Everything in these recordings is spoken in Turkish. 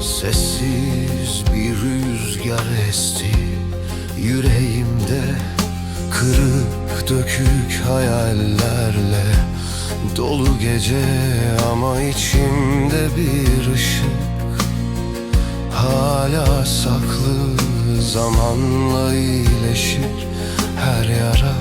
Sessiz bir rüzgar esti Yüreğimde kırık dökük hayallerle Dolu gece ama içimde bir ışık. Hala saklı zamanla iyileşir Her yara,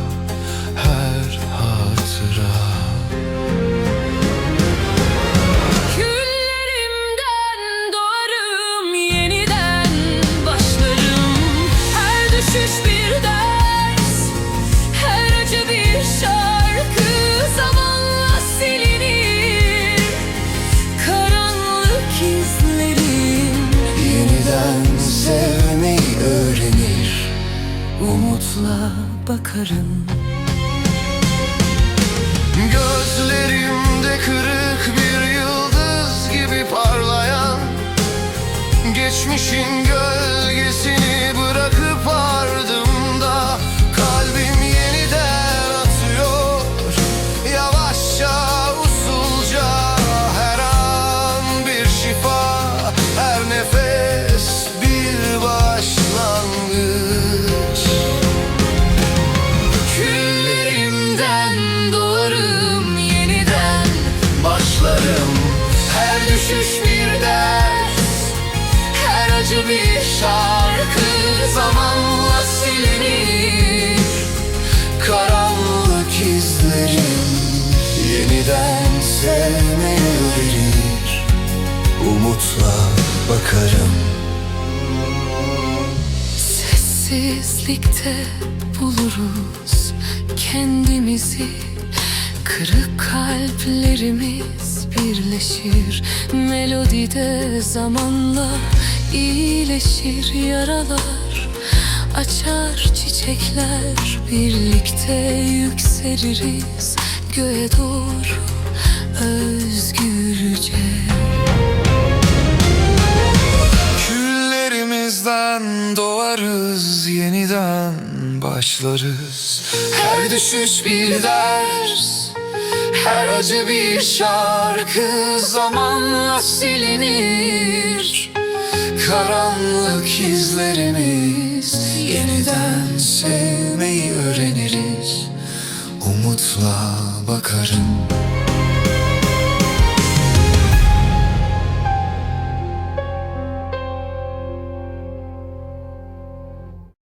Umutla bakarım. Gözlerimde kırık bir yıldız gibi parlayan Geçmişin gölgesini bırakıp ardımda acı bir şarkı zamanla silinir. Karanlık izlerim yeniden sevmeyi öğrenir Umutla bakarım. Sessizlikte buluruz kendimizi. Kırık kalplerimiz birleşir. Melodide zamanla iyileşir yaralar Açar çiçekler birlikte yükseliriz Göğe doğru özgürce. Küllerimizden doğarız yeniden başlarız. Her düşüş bir ders Her acı bir şarkı zamanla silinir Karanlık izlerimiz. Yeniden sevmeyi öğreniriz. Umutla bakarım